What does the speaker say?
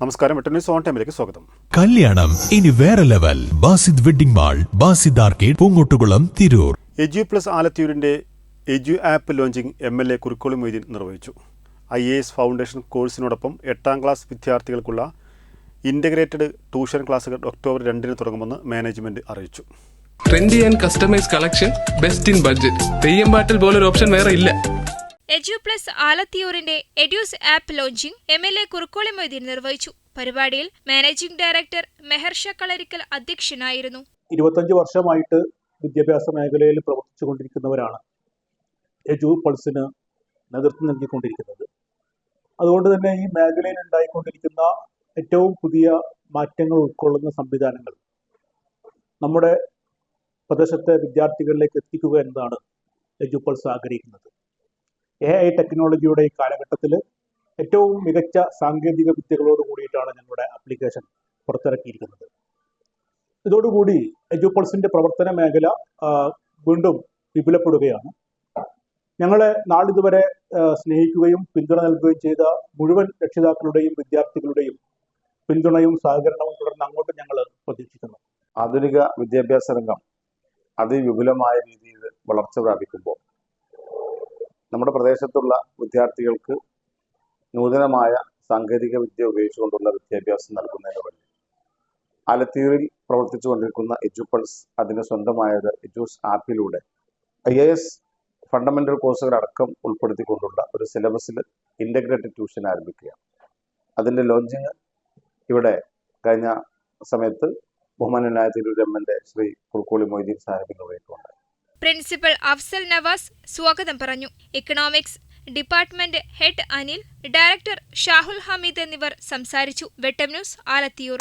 നമസ്കാരം വെട്ടന്യൂസ് ഓൺ ടൈമിലേക്ക് സ്വാഗതം. കല്യാണം ഇനി വേറെ level. Basid wedding mall Basid arcade Poonkottukulam Tirur. Edu plus ആലത്തിയൂരിന്റെ edu app launching M L A Kurikkoli Moideen നിർവഹിച്ചു. ഐ എ എസ് ഫൗണ്ടേഷൻ കോഴ്സിനോടൊപ്പം എട്ടാം ക്ലാസ് വിദ്യാർത്ഥികൾക്കുള്ള ഇന്റഗ്രേറ്റഡ് ട്യൂഷൻ ക്ലാസുകൾ ഒക്ടോബർ രണ്ടിന് തുടങ്ങുമെന്ന് മാനേജ്മെന്റ് അറിയിച്ചു. Trendy and customise collection best in budget Theyyam പാട്ടിൽ പോലൊരു ഓപ്ഷൻ വേറെ ഇല്ല. Edu plus ആലത്തിയൂരിന്റെ edus app launching M L A Kurukkoli Moideen നിർവഹിച്ചു. പരിപാടിയിൽ മാനേജിംഗ് ഡയറക്ടർ മെഹർഷ കളരിക്കൽ അധ്യക്ഷനായിരുന്നു. ഇരുപത്തഞ്ച് വർഷമായിട്ട് വിദ്യാഭ്യാസ മേഖലയിൽ പ്രവർത്തിച്ചുകൊണ്ടിരിക്കുന്നവരാണ് എജു പൾസിന് നേതൃത്വം നൽകിക്കൊണ്ടിരിക്കുന്നത്. അതുകൊണ്ട് തന്നെ ഈ മേഖലയിൽ ഉണ്ടായിക്കൊണ്ടിരിക്കുന്ന ഏറ്റവും പുതിയ മാറ്റങ്ങൾ ഉൾക്കൊള്ളുന്ന സംവിധാനങ്ങൾ നമ്മുടെ പ്രദേശത്തെ വിദ്യാർത്ഥികളിലേക്ക് എത്തിക്കുക എന്നതാണ് എജു പൾസ് ആഗ്രഹിക്കുന്നത്. എ ഐ ടെക്നോളജിയുടെ ഈ കാലഘട്ടത്തിൽ ഏറ്റവും മികച്ച സാങ്കേതിക വിദ്യകളോട് കൂടിയിട്ടാണ് ഞങ്ങളുടെ ആപ്ലിക്കേഷൻ പുറത്തിറക്കിയിരിക്കുന്നത്. ഇതോടുകൂടി എജുപൾസിന്റെ പ്രവർത്തന മേഖല വീണ്ടും വിപുലപ്പെടുകയാണ്. ഞങ്ങളെ നാളിതുവരെ സ്നേഹിക്കുകയും പിന്തുണ നൽകുകയും ചെയ്ത മുഴുവൻ രക്ഷിതാക്കളുടെയും വിദ്യാർത്ഥികളുടെയും പിന്തുണയും സഹകരണവും തുടർന്ന് അങ്ങോട്ട് ഞങ്ങൾ പ്രതീക്ഷിക്കുന്നു. ആധുനിക വിദ്യാഭ്യാസ രംഗം അതിവിപുലമായ രീതിയിൽ വളർച്ച പ്രാപിക്കുമ്പോൾ നമ്മുടെ പ്രദേശത്തുള്ള വിദ്യാർത്ഥികൾക്ക് നൂതനമായ സാങ്കേതിക വിദ്യ ഉപയോഗിച്ചുകൊണ്ടുള്ള വിദ്യാഭ്യാസം നൽകുന്നതിന് വേണ്ടി ആലത്തൂരിൽ പ്രവർത്തിച്ചുകൊണ്ടിരിക്കുന്ന എജുപൾസ് അതിന് സ്വന്തമായത് എജൂസ് ആപ്പിലൂടെ ഐ എ എസ് ഫണ്ടമെന്റൽ കോഴ്സുകൾ അടക്കം ഉൾപ്പെടുത്തിക്കൊണ്ടുള്ള ഒരു സിലബസിൽ ഇന്റഗ്രേറ്റഡ് ട്യൂഷൻ ആരംഭിക്കുകയാണ്. അതിന്റെ ലോഞ്ചിങ് ഇവിടെ കഴിഞ്ഞ സമയത്ത് എൽ എ ശ്രീ കുറുക്കോളി മൊയ്തീൻ സാഹിബിന് നിർവഹിക്കുന്നുണ്ട് പ്രിൻസിപ്പൽ അഫ്സൽ നവാസ് സ്വാഗതം പറഞ്ഞു. Economics department head Anil director Shahul Hameed എന്നിവർ സംസാരിച്ചു. വെട്ടം ന്യൂസ് ആലത്തിയൂർ.